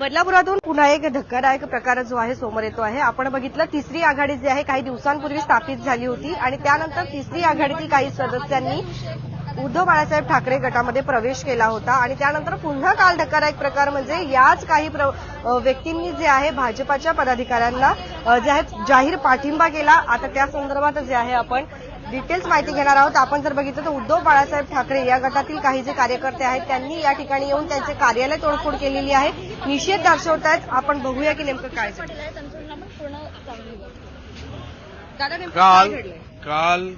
बदलापुरातून पुन्हा एक धक्कादायक प्रकार जो आहे समोर येतो आहे. आपण बघितलं तिसरी आघाडी जी आहे काही दिवसांपूर्वी स्थापित झाली होती आणि त्यानंतर तिसरी आघाडीतील काही सदस्यांनी उद्धव बाळासाहेब ठाकरे गटामध्ये प्रवेश केला होता आणि त्यानंतर पुन्हा काल धक्कादायक प्रकार म्हणजे याच काही व्यक्तींनी जे आहे भाजपाच्या पदाधिकाऱ्यांना जे आहे जाहीर पाठिंबा केला. आता त्या संदर्भात जे आहे आपण डिटेल्स माहिती घेणार आहोत. आपण जर बघितलं तर उद्धव बाळासाहेब ठाकरे या गटातील काही जे कार्यकर्ते आहेत त्यांनी या ठिकाणी येऊन त्यांचे कार्यालय तोडफोड केलेली आहे. निषेध दर्शवतायत. आपण बघूया की नेमकं काय काल काल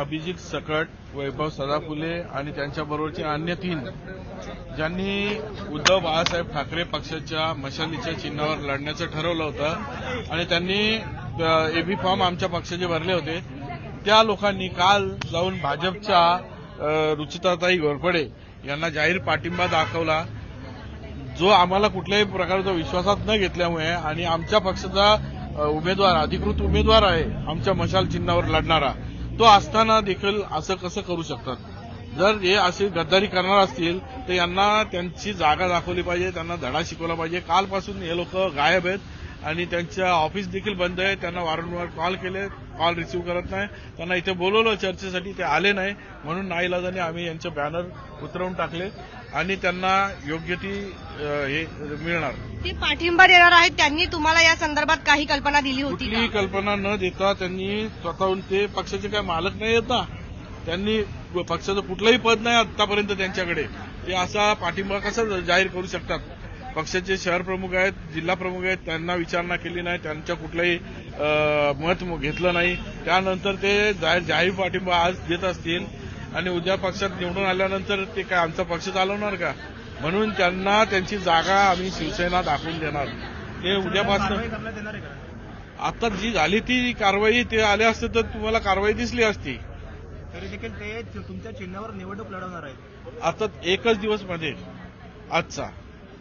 अभिजित सकट वैभव सदाफुले आणि त्यांच्याबरोबरचे अन्य तीन ज्यांनी उद्धव बाळासाहेब ठाकरे पक्षाच्या मशालीच्या चिन्हावर लढण्याचं ठरवलं होतं. आणि त्यांनी एबी फॉर्म आमच्या पक्षाचे भरले होते. त्या लोकांनी काल जाऊन भाजपच्या रुचिताताई घोरपडे यांना जाहीर पाठिंबा दाखवला. जो आम्हाला कुठल्याही प्रकारचा विश्वासात न घेतल्यामुळे आणि आमच्या पक्षाचा उमेदवार अधिकृत उमेदवार आहे आमच्या मशाल चिन्हावर लढणारा तो असताना देखील असं कसं करू शकतात? जर हे असे गद्दारी करणार असतील तर यांना त्यांची जागा दाखवली पाहिजे त्यांना धडा शिकवला पाहिजे. कालपासून हे लोक गायब आहेत. आणि त्यांच्या ऑफिस देखील बंद आहे. त्यांना वारंवार कॉल केले. कॉल रिसिव्ह करत नाही. त्यांना इथे बोलवलं चर्चेसाठी. ते आले नाही. म्हणून नाईलाजाने आम्ही यांचे बॅनर उतरवून टाकले. आणि त्यांना योग्य ती हे मिळणार. ते पाठिंबा देणार आहेत. त्यांनी तुम्हाला या संदर्भात काही कल्पना दिली होती कुठलीही का? कल्पना न देता त्यांनी स्वतःहून ते पक्षाचे काय मालक नाही आहेत ना. त्यांनी पक्षाचं कुठलंही पद नाही आतापर्यंत त्यांच्याकडे. ते असा पाठिंबा कसा जाहीर करू शकतात? पक्षाचे शहर प्रमुख आहेत जिल्हा प्रमुख आहेत त्यांना विचारणा केली नाही त्यांच्या कुठलंही मत घेतलं नाही. त्यानंतर ते जाहीर जाहीर पाठिंबा आज देत असतील. आणि उद्या पक्षात निवडून आल्यानंतर ते काय आमचा पक्ष चालवणार का? म्हणून त्यांना त्यांची जागा आम्ही शिवसेना दाखवून देणार. ते उद्यापासून आता जी झाली ती कारवाई ते आले असते तर तुम्हाला कारवाई दिसली असती. तरी देखील ते तुमच्या चिन्हावर निवडणूक लढवणार आहेत. आता एकच दिवसमध्ये. आजचा.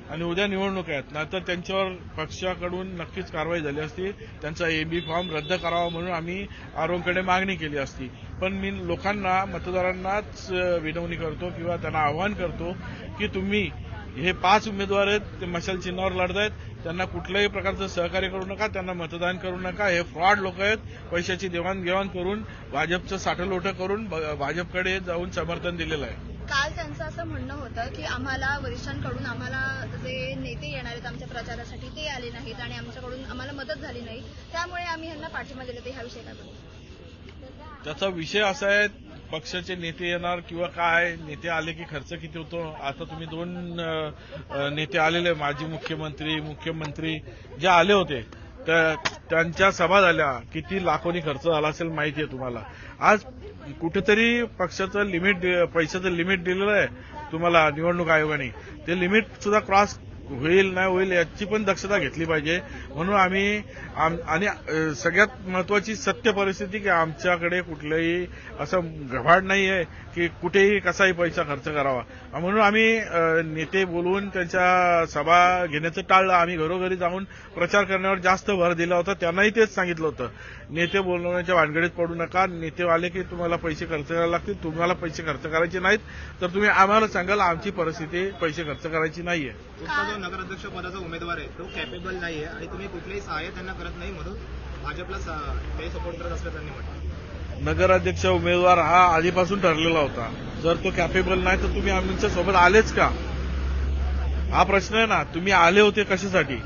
आणि उद्या निवडणूक आहेत. नाहीतर त्यांच्यावर पक्षाकडून नक्कीच कारवाई झाली असती. त्यांचा एबी फॉर्म रद्द करावा म्हणून आम्ही आरोग्यकडे मागणी केली असती. पण मी लोकांना मतदारांनाच विनवणी करतो किंवा त्यांना आवाहन करतो की तुम्ही हे पाच उमेदवार आहेत ते मशाल चिन्हावर लढत त्यांना कुठल्याही प्रकारचं सहकार्य करू नका त्यांना मतदान करू नका. हे फ्रॉड लोक आहेत. पैशाची देवाणघेवाण करून भाजपचं साठलोटं करून भाजपकडे जाऊन समर्थन दिलेलं आहे. काल त्यांचं असं म्हणणं होतं की आम्हाला वरिष्ठांकडून आम्हाला जे नेते येणार आहेत आमच्या प्रचारासाठी ते आले नाहीत आणि आमच्याकडून आम्हाला मदत झाली नाही. त्यामुळे आम्ही ह्यांना पाठिंबा दिला ते ह्या विषय काय त्याचा विषय असा आहे पक्षाचे नेते येणार किंवा काय? नेते आले की खर्च किती होतो? आता तुम्ही दोन नेते आलेले माजी मुख्यमंत्री मुख्यमंत्री जे आले होते त्यांच्या सभा झाल्या. किती लाखोनी खर्च झाला असेल माहिती आहे तुम्हाला. आज कुठेतरी पक्षाचं लिमिट पैशाचं लिमिट दिलेलं आहे तुम्हाला निवडणूक आयोगाने. ते लिमिट सुद्धा क्रॉस होईल नाही होईल याची पण दक्षता घेतली पाहिजे. म्हणून आम्ही आम- आणि सगळ्यात महत्वाची सत्य परिस्थिती की आमच्याकडे कुठलंही असं गभाड नाही आहे की कुठेही कसाही पैसा खर्च करावा. म्हणून आम्ही नेते बोलवून त्यांच्या सभा घेण्याचं टाळलं. आम्ही घरोघरी जाऊन प्रचार करण्यावर जास्त भर दिला होता. त्यांनाही तेच सांगितलं होतं. नेते बोलवण्याच्या भानगडीत पडू नका. नेते आले की तुम्हाला पैसे खर्च करायला लागतील. तुम्हाला पैसे खर्च करायचे नाहीत. तर तुम्ही आम्हाला सांगाल आमची परिस्थिती पैसे खर्च करायची नाहीये. तुमचा जो नगराध्यक्ष पदाचा उमेदवार आहे तो कॅपेबल नाही आहे आणि तुम्ही कुठलेही सहाय्य त्यांना करत नाही म्हणून भाजपला ते सपोर्ट करत असल्याचं म्हटलं. नगराध्यक्ष उमेदवार हा आधीपासून ठरलेला होता. जर तो कॅपेबल नाही तर तुम्ही आमच्यासोबत आलेच का? हा प्रश्न आहे ना. तुम्ही आले होते कशासाठी?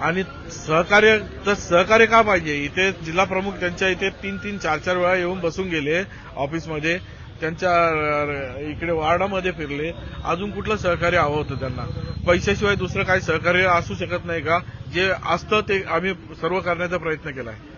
आणि सहकार्य तर सहकार्य का पाहिजे? इथे जिल्हा प्रमुख त्यांच्या इथे तीन तीन चार चार वेळा येऊन बसून गेले ऑफिसमध्ये त्यांच्या इकडे वार्डामध्ये फिरले. अजून कुठलं सहकार्य हवं होतं त्यांना? पैशाशिवाय दुसरं काही सहकार्य असू शकत नाही का? जे असतं ते आम्ही सर्व करण्याचा प्रयत्न केला आहे.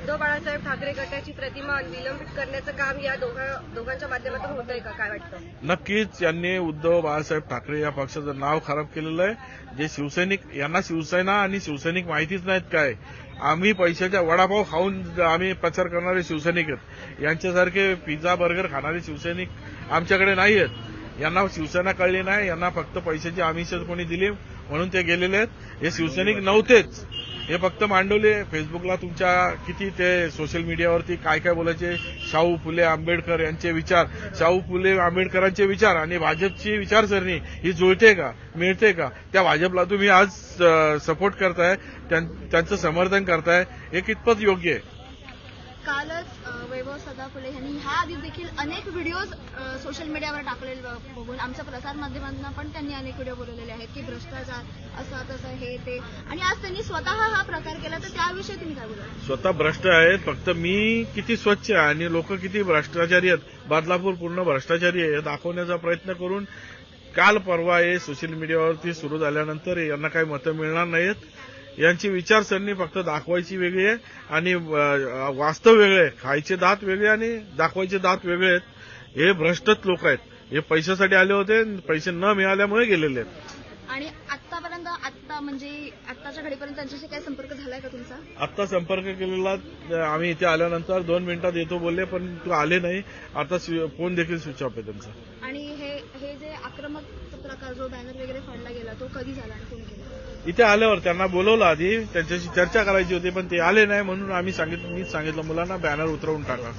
उद्धव बाळासाहेब ठाकरे गटाची प्रतिमा विलंबित करण्याचं काम या दोघा दोघांच्या माध्यमातून होतंय का? काय वाटतं? नक्कीच यांनी उद्धव बाळासाहेब ठाकरे या पक्षाचं नाव खराब केलेलं आहे. जे शिवसैनिक यांना शिवसेना आणि शिवसैनिक माहितीच नाहीत काय. आम्ही पैशाच्या वडापाव खाऊन आम्ही प्रचार करणारे शिवसैनिक आहेत. यांच्यासारखे पिझ्झा बर्गर खाणारे शिवसैनिक आमच्याकडे नाही आहेत. यांना शिवसेना कळली नाही यांना फक्त पैशाची आमिष कोणी दिली म्हणून ते गेलेले आहेत. हे शिवसैनिक नव्हतेच. हे फक्त मांडवले. फेसबुकला तुमच्या किती ते सोशल मीडियावरती काय काय बोलायचे? शाहू फुले आंबेडकर यांचे विचार. शाहू फुले आंबेडकरांचे विचार आणि भाजपची विचारसरणी ही जुळते का? मिळते का? त्या भाजपला तुम्ही आज सपोर्ट करताय. त्यांचं समर्थन करताय. हे कितपत योग्य आहे? कालच सदाफुले यांनी ह्या आधी देखील अनेक व्हिडिओज सोशल मीडियावर टाकलेले बघून आमच्या प्रसार माध्यमांना पण त्यांनी अनेक व्हिडिओ बोलवलेले आहेत की भ्रष्टाचार असं तसं हे ते. आणि आज त्यांनी स्वतः हा प्रकार केला तर त्याविषयी तुम्ही काय बोला स्वतः भ्रष्ट आहेत फक्त मी किती स्वच्छ आहे आणि लोक किती भ्रष्टाचारी आहेत बदलापूर पूर्ण भ्रष्टाचारी आहे दाखवण्याचा प्रयत्न करून काल परवा हे सोशल मीडियावरती सुरू झाल्यानंतर यांना काही मतं मिळणार नाहीत. यांची विचारसरणी फक्त दाखवायची वेगळी आहे आणि वास्तव वेगळे आहे. खायचे दात वेगळे आणि दाखवायचे दात वेगळे आहेत. हे भ्रष्टच लोक आहेत. हे पैशासाठी आले होते पैसे न मिळाल्यामुळे गेलेले आहेत. आणि आतापर्यंत आत्ता म्हणजे आत्ताच्या घडीपर्यंत त्यांच्याशी काय संपर्क झालाय का तुमचा? आत्ता संपर्क केलेला आम्ही इथे आल्यानंतर दोन मिनिटात येतो बोलले पण तू आले नाही. आता फोन देखील स्विच ऑफ आहे त्यांचा. आणि हे हे जे आक्रमक प्रकार जो बॅनर वगैरे फाडला गेला तो कधी झाला आणि कोणी केला? इथे आल्यावर त्यांना बोलवलं आधी त्यांच्याशी चर्चा करायची होती पण ते आले नाही म्हणून आम्ही सांगितलं मीच सांगितलं मुलांना बॅनर उतरवून टाका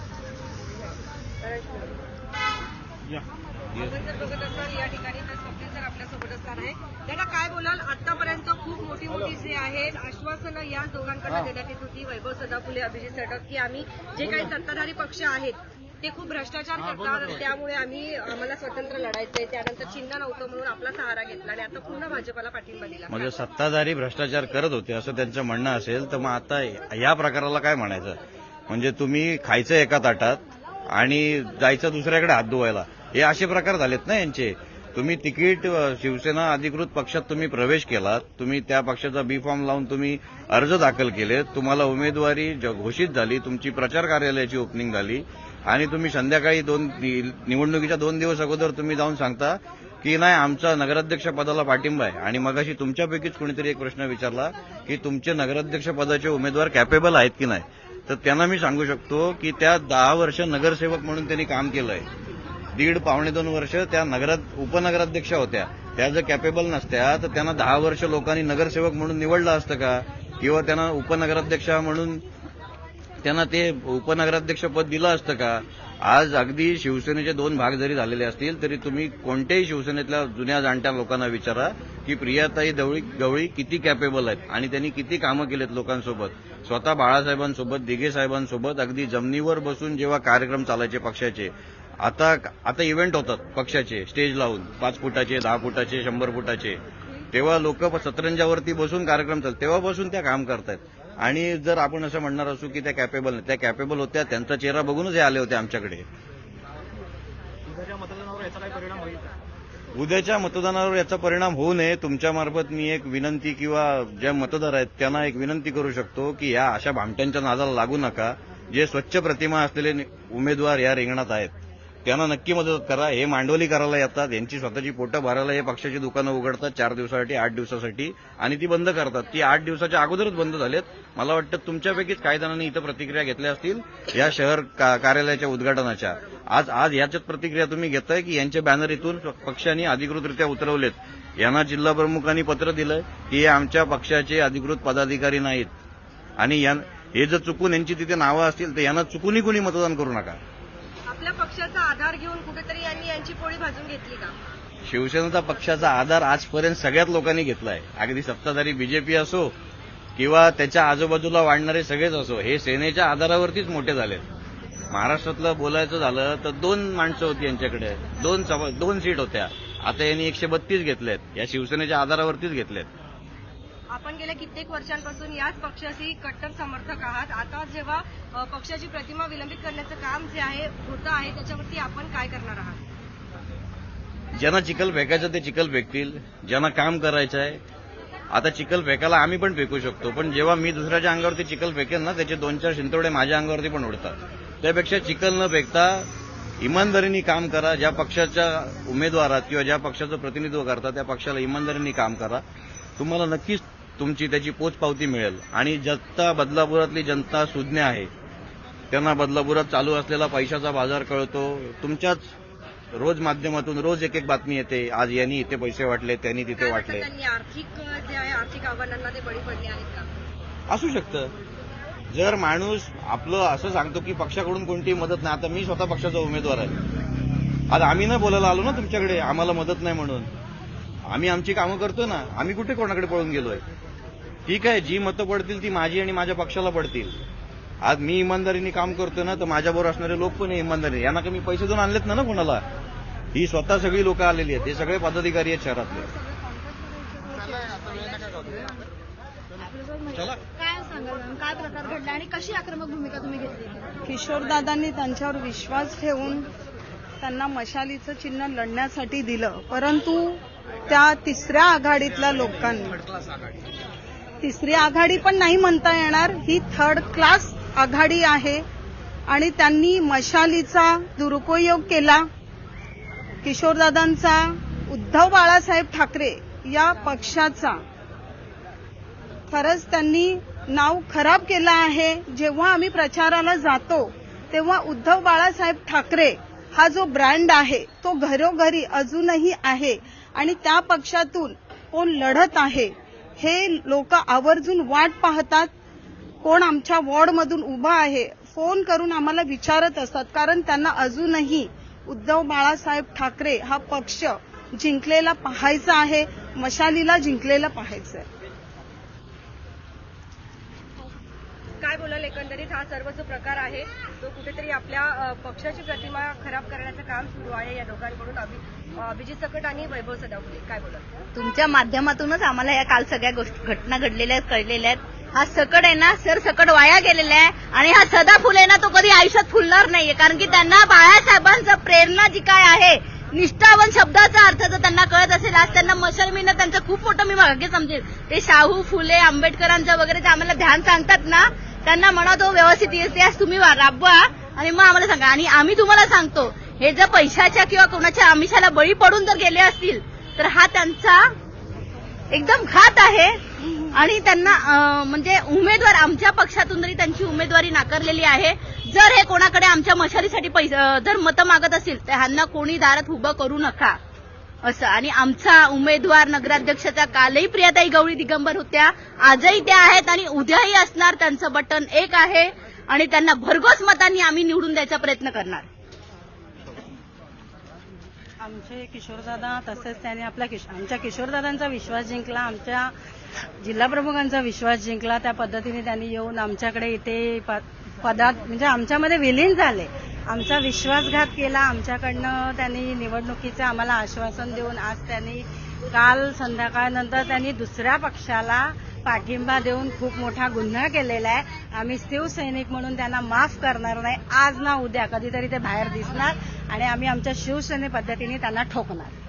त्यांना काय बोलाल? आतापर्यंत खूप मोठी मोठी जे आहेत. आश्वासनं या दोघांकडनं देण्यात येत होती वैभव सदाफुले अभिजित सटक की आम्ही जे काही सत्ताधारी पक्ष आहेत ते खूप भ्रष्टाचार करतात त्यामुळे आम्ही आम्हाला स्वतंत्र लढायचंय. त्यानंतर चिन्ह नव्हतं म्हणून आपला सहारा घेतला आणि आता पुन्हा भाजपाला पाठिंबा दिला. म्हणजे सत्ताधारी भ्रष्टाचार करत होते असं त्यांचं म्हणणं असेल तर मग आता या प्रकाराला काय म्हणायचं? म्हणजे तुम्ही खायचं एका ताटात आणि जायचं दुसऱ्याकडे हात धुवायला. हे असे प्रकार झालेत ना यांचे? तुम्ही तिकीट शिवसेना अधिकृत पक्षात तुम्ही प्रवेश केलात तुम्ही त्या पक्षाचा बी फॉर्म लावून तुम्ही अर्ज दाखल केले तुम्हाला उमेदवारी घोषित झाली तुमची प्रचार कार्यालयाची ओपनिंग झाली आणि तुम्ही संध्याकाळी दोन निवडणुकीच्या दोन दिवस अगोदर तुम्ही जाऊन सांगता की नाही आमचा नगराध्यक्ष पदाला पाठिंबा आहे. आणि मगाशी तुमच्यापैकीच कोणीतरी एक प्रश्न विचारला की तुमचे नगराध्यक्ष पदाचे उमेदवार कॅपेबल आहेत की नाही? तर त्यांना मी सांगू शकतो की त्या दहा वर्ष नगरसेवक म्हणून त्यांनी काम केलं आहे दीड पावणे दोन वर्ष त्या नगरात उपनगराध्यक्षा होत्या. त्या जर कॅपेबल नसत्या तर त्यांना दहा वर्ष लोकांनी नगरसेवक म्हणून निवडलं असतं का? किंवा त्यांना उपनगराध्यक्षा म्हणून त्यांना ते उपनगराध्यक्ष पद दिलं असतं का? आज अगदी शिवसेनेचे दोन भाग जरी झालेले असतील तरी तुम्ही कोणत्याही शिवसेनेतल्या जुन्या जाणत्या लोकांना विचारा की प्रियाताई दवळी गवळी किती कॅपेबल आहेत आणि त्यांनी किती कामं केलेत लोकांसोबत. स्वतः बाळासाहेबांसोबत दिघे साहेबांसोबत अगदी जमिनीवर बसून जेव्हा कार्यक्रम चालायचे पक्षाचे आता आता इव्हेंट होतात पक्षाचे स्टेज लावून. पाच फुटाचे दहा फुटाचे शंभर फुटाचे. तेव्हा लोक सतरंजावरती बसून कार्यक्रम चालतात. तेव्हा बसून त्या काम करतायत. आणि जर आपण असं म्हणणार असू की त्या कॅपेबल त्या कॅपेबल होत्या त्यांचा चेहरा बघूनच हे आले होते आमच्याकडे. उद्याच्या मतदानावर याचा परिणाम होईल? का? उद्याच्या मतदानावर याचा परिणाम होऊ नये. तुमच्यामार्फत मी एक विनंती किंवा ज्या मतदार आहेत त्यांना एक विनंती करू शकतो की या अशा भामट्यांच्या नादाला लागू नका. जे स्वच्छ प्रतिमा असलेले उमेदवार या रिंगणात आहेत त्यांना नक्की मदत करा. हे मांडवली करायला येतात. यांची स्वतःची पोटं भरायला हे पक्षाची दुकानं उघडतात चार दिवसासाठी आठ दिवसासाठी आणि ती बंद करतात. ती आठ दिवसाच्या अगोदरच बंद झालेत. मला वाटतं तुमच्यापैकीच काही जणांनी इथं प्रतिक्रिया घेतल्या असतील या शहर का- कार्यालयाच्या उद्घाटनाच्या. आज आज याच्यात प्रतिक्रिया तुम्ही घेताय की यांच्या बॅनर इथून पक्षांनी अधिकृतरित्या उतरवलेत. यांना जिल्हा प्रमुखांनी पत्र दिलं की हे आमच्या पक्षाचे अधिकृत पदाधिकारी नाहीत. आणि या- हे जर चुकून यांची तिथे नावं असतील तर यांना चुकूनही कुणी मतदान करू नका. आपल्या पक्षाचा आधार घेऊन कुठेतरी यांनी यांची पोळी भाजून घेतली का? शिवसेनेचा पक्षाचा आधार आजपर्यंत सगळ्याच लोकांनी घेतलाय. अगदी सत्ताधारी बीजेपी असो किंवा त्याच्या आजूबाजूला वाढणारे सगळेच असो हे सेनेच्या आधारावरतीच मोठे झालेत. महाराष्ट्रातलं बोलायचं झालं तर दोन माणसं होती यांच्याकडे. दोन दोन सीट होत्या. आता यांनी एकशे बत्तीस घेतल्यात या शिवसेनेच्या आधारावरतीच घेतलेत. आपण गेल्या कित्येक वर्षांपासून याच पक्षाशी कट्टर समर्थक आहात. आता जेव्हा पक्षाची प्रतिमा विलंबित करण्याचं काम जे आहे होतं आहे त्याच्यावरती आपण काय करणार आहात? ज्यांना चिखल फेकायचं ते चिखल फेकतील. ज्यांना काम करायचं आहे आता चिखल फेकायला आम्ही पण फेकू शकतो. पण जेव्हा मी दुसऱ्याच्या अंगावरती चिखल फेकेन ना त्याचे दोन चार शिंतोडे माझ्या अंगावरती पण उडतात. त्यापेक्षा चिखल न फेकता इमानदारीने काम करा. ज्या पक्षाच्या उमेदवारात किंवा ज्या पक्षाचं प्रतिनिधित्व करता त्या पक्षाला इमानदारीने काम करा. तुम्हाला नक्कीच तुमची त्याची पोचपावती मिळेल. आणि जनता बदलापुरातली जनता सुज्ञ आहे. त्यांना बदलापुरात चालू असलेला पैशाचा बाजार कळतो. तुमच्याच रोज माध्यमातून रोज एक एक बातमी येते. आज यांनी इथे पैसे वाटले त्यांनी तिथे वाटले. आर्थिक जे आहे आर्थिक आव्हानांना ते बळी पडले आहेत का? असू शकतं. जर माणूस आपलं असं सांगतो की पक्षाकडून कोणतीही मदत नाही आता मी स्वतः पक्षाचा उमेदवार आहे. आज आम्ही न बोलायला आलो ना तुमच्याकडे आम्हाला मदत नाही म्हणून. आम्ही आमची कामं करतो ना आम्ही कुठे कोणाकडे पळून गेलोय? ठीक आहे जी मतं पडतील ती माझी आणि माझ्या पक्षाला पडतील. आज मी इमानदारीने काम करतो ना तर माझ्याबरोबर असणारे लोक पण आहे इमानदारी यांना कमी पैसे देऊन आणलेत ना ना कोणाला? ही स्वतः सगळी लोक आलेली आहेत. हे सगळे पदाधिकारी आहेत शहरातले. चला. काय सांगाल मॅम? काय प्रकार घडला आणि कशी आक्रमक भूमिका तुम्ही घेतली? किशोरदादांनी त्यांच्यावर विश्वास ठेवून त्यांना मशालीचं चिन्ह लढण्यासाठी दिलं. परंतु त्या तिसऱ्या आघाडीतल्या लोकांनी तिसरी आघाडी पण नाही म्हणता येणार. ही थर्ड क्लास आघाडी आहे. आणि त्यांनी मशालीचा दुरुपयोग केला. किशोरदादांचा उद्धव बाळासाहेब ठाकरे या पक्षाचा. खरंच त्यांनी नाव खराब केलं आहे. जेव्हा आम्ही प्रचाराला जातो तेव्हा उद्धव बाळासाहेब ठाकरे हा जो ब्रँड आहे तो घरोघरी अजूनही आहे. आणि त्या पक्षातून कोण लढत आहे हे लोक आवर्जून वाट पाहतात. कोण आमच्या वॉर्डमधून उभा आहे फोन करून आम्हाला विचारत असतात. कारण त्यांना अजूनही उद्धव बाळासाहेब ठाकरे हा पक्ष जिंकलेला पाहायचा आहे मशालीला जिंकलेला पाहायचं आहे. काय बोलाल एकंदरीत हा सर्व जो प्रकार आहे? तो कुठेतरी आपल्या पक्षाची प्रतिमा खराब करण्याचं काम सुरू आहे या दोघांकडून. अभिजित सकट आणि वैभव सदाफुले काय बोलाल? तुमच्या माध्यमातूनच आम्हाला या काल सगळ्या गोष्टी घटना घडलेल्या आहेत कळलेल्या आहेत. हा सकट आहे ना सर सकट वाया गेलेला आहे आणि हा सदा फुले आहे ना तो कधी आयुष्यात फुलणार नाहीये. कारण की त्यांना बाळासाहेबांचं प्रेरणा जी काय आहे निष्ठावन शब्दाचा अर्थ जर त्यांना कळत असेल आज त्यांना मशाल मिळणं त्यांचं खूप मोठं मी भाग्य समजेल. ते शाहू फुले आंबेडकरांचं वगैरे जे आम्हाला ध्यान सांगतात ना त्यांना म्हणा तो व्यवस्थित इतिहास तुम्ही वा- राबवा आणि मग आम्हाला सांगा. आणि आम्ही तुम्हाला सांगतो हे जर पैशाच्या किंवा कोणाच्या आमिषाला बळी पडून जर गेले असतील तर हा त्यांचा एकदम घात आहे. आणि त्यांना म्हणजे उमेदवार आमच्या पक्षातून तरी त्यांची उमेदवारी नाकारलेली आहे जर हे कोणाकडे आमच्या मशालीसाठी पैसे जर मतं मागत असतील तर ह्यांना कोणी दारात उभं करू नका. असं. आणि आमचा उमेदवार नगराध्यक्षाचा कालही प्रियाताई गवळी दिगंबर होत्या. आजही त्या आहेत आणि उद्याही असणार. त्यांचं बटन एक आहे. आणि त्यांना भरघोस मतांनी आम्ही निवडून द्यायचा प्रयत्न करणार. आमचे किशोरदादा तसेच त्यांनी आपला किश आमच्या किशोरदादांचा विश्वास जिंकला. आमच्या जिल्हा प्रमुखांचा विश्वास जिंकला. त्या पद्धतीने त्यांनी येऊन आमच्याकडे इथे पदात म्हणजे आमच्यामध्ये विलीन झाले. आमचा विश्वासघात केला. आमच्याकडनं त्यांनी निवडणुकीचं आम्हाला आश्वासन देऊन आज त्यांनी काल संध्याकाळनंतर त्यांनी दुसऱ्या पक्षाला पाठिंबा देऊन खूप मोठा गुन्हा केलेला आहे. आम्ही शिवसैनिक म्हणून त्यांना माफ करणार नाही. आज ना उद्या कधीतरी ते बाहेर दिसणार आणि आम्ही आमच्या शिवसेने पद्धतीने त्यांना ठोकणार.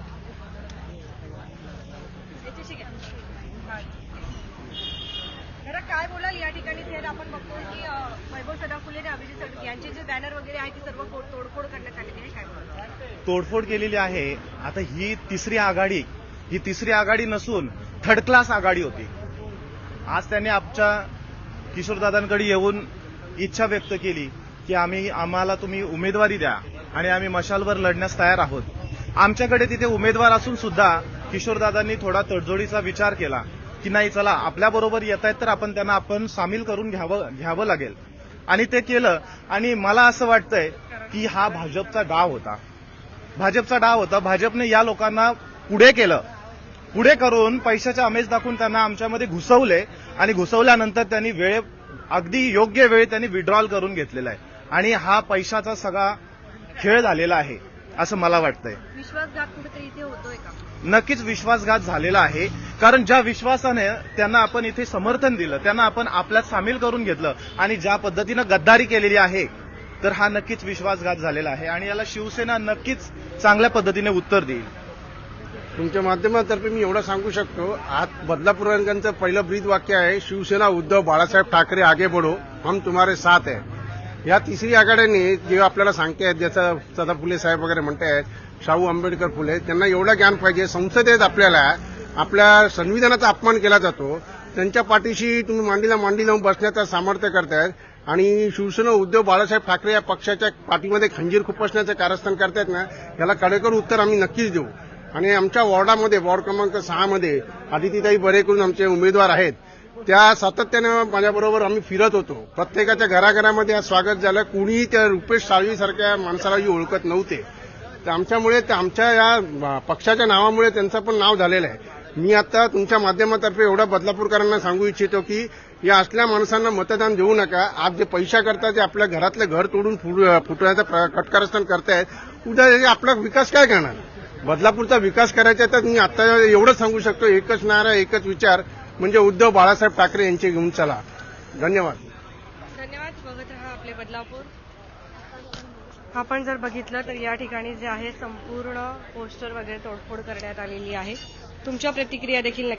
काय बोलाल? या ठिकाणी आपण बघतो की अ, वैभव सदाफुले आणि जे बॅनर वगैरे आहे ते सर्व तोडफोड करण्यात आलेली आहे काय तोडफोड केलेली आहे. आता ही तिसरी आघाडी ही तिसरी आघाडी नसून थर्ड क्लास आघाडी होती. आज त्यांनी आमच्या किशोरदादांकडे येऊन इच्छा व्यक्त केली की आम्ही आम्हाला तुम्ही उमेदवारी द्या आणि आम्ही मशालवर लढण्यास तयार आहोत. आमच्याकडे तिथे उमेदवार असून सुद्धा किशोरदादांनी थोडा तडजोडीचा विचार केला की नाही चला आपल्याबरोबर येत आहेत तर आपण त्यांना आपण सामील करून घ्यावं घ्यावं लागेल. आणि ते केलं. आणि मला असं वाटतंय की हा भाजपचा डाव होता. भाजपचा डाव होता. भाजपने या लोकांना पुढे केलं. पुढे करून पैशाच्या अमेज दाखवून त्यांना आमच्यामध्ये घुसवले आणि घुसवल्यानंतर त्यांनी वेळे अगदी योग्य वेळी त्यांनी विड्रॉल करून घेतलेला आहे. आणि हा पैशाचा सगळा खेळ झालेला आहे असं मला वाटतंय. विश्वासघात कुठेतरी इथे होतोय का? नक्कीच विश्वासघात झालेला आहे. कारण ज्या विश्वासाने त्यांना आपण इथे समर्थन दिलं त्यांना आपण आपल्यात सामील करून घेतलं आणि ज्या पद्धतीनं गद्दारी केलेली आहे तर हा नक्कीच विश्वासघात झालेला आहे. आणि याला शिवसेना नक्कीच चांगल्या पद्धतीने उत्तर देईल. तुमच्या माध्यमातर्फे मी एवढं सांगू शकतो आज बदलापूरकरांचं पहिलं ब्रीद वाक्य आहे शिवसेना उद्धव बाळासाहेब ठाकरे आगे बढो हम तुम्हारे साथ आहे या तिसरी आघाड्यांनी जे आपल्याला सांगते आहेत ज्याचं सदा फुले साहेब वगैरे म्हणतायत शाहू आंबेडकर फुले त्यांना एवढं ज्ञान पाहिजे. संसदेत आपल्याला. आपल्या संविधानाचा अपमान केला जातो. त्यांच्या पाठीशी तुम्ही मांडीला मांडी लावून बसण्याचं सामर्थ्य करतायत. आणि शिवसेना उद्धव बाळासाहेब ठाकरे या पक्षाच्या पाठीमध्ये खंजीर खुपसण्याचं कारस्थान करतायत ना याला कडेकर उत्तर आम्ही नक्कीच देऊ. आणि आमच्या वॉर्डामध्ये वॉर्ड क्रमांक सहामध्ये आदितीताई बरे करून आमचे उमेदवार आहेत. त्या सातत्यानं माझ्याबरोबर आम्ही फिरत होतो. प्रत्येकाच्या घराघरामध्ये स्वागत झालं. कुणीही त्या रुपेश साळवीसारख्या माणसाला ओळखत नव्हते. आमच्यामुळे ते आमच्या या पक्षाच्या नावामुळे त्यांचं पण नाव झालेलं आहे. मी आता तुमच्या माध्यमातर्फे एवढा बदलापूरकरांना सांगू इच्छितो की या असल्या माणसांना मतदान देऊ नका. आज जे पैशा करता जे आपल्या घरातलं घर तोडून फुट- फुटण्याचं प्र- कटकारस्थान करतायत. उद्या आपला विकास काय करणार? बदलापूरचा विकास करायचा तर मी आता एवढं सांगू शकतो एकच नारा एकच विचार. म्हणजे उद्धव बाळासाहेब ठाकरे यांचे घेऊन चला. धन्यवाद. धन्यवाद. बघत राहा आपले बदलापूर. आपण जर बघितलं तर या ठिकाणी जे आहे संपूर्ण पोस्टर वगैरे तोडफोड करण्यात आलेली आहे. तुमच्या प्रतिक्रिया देखील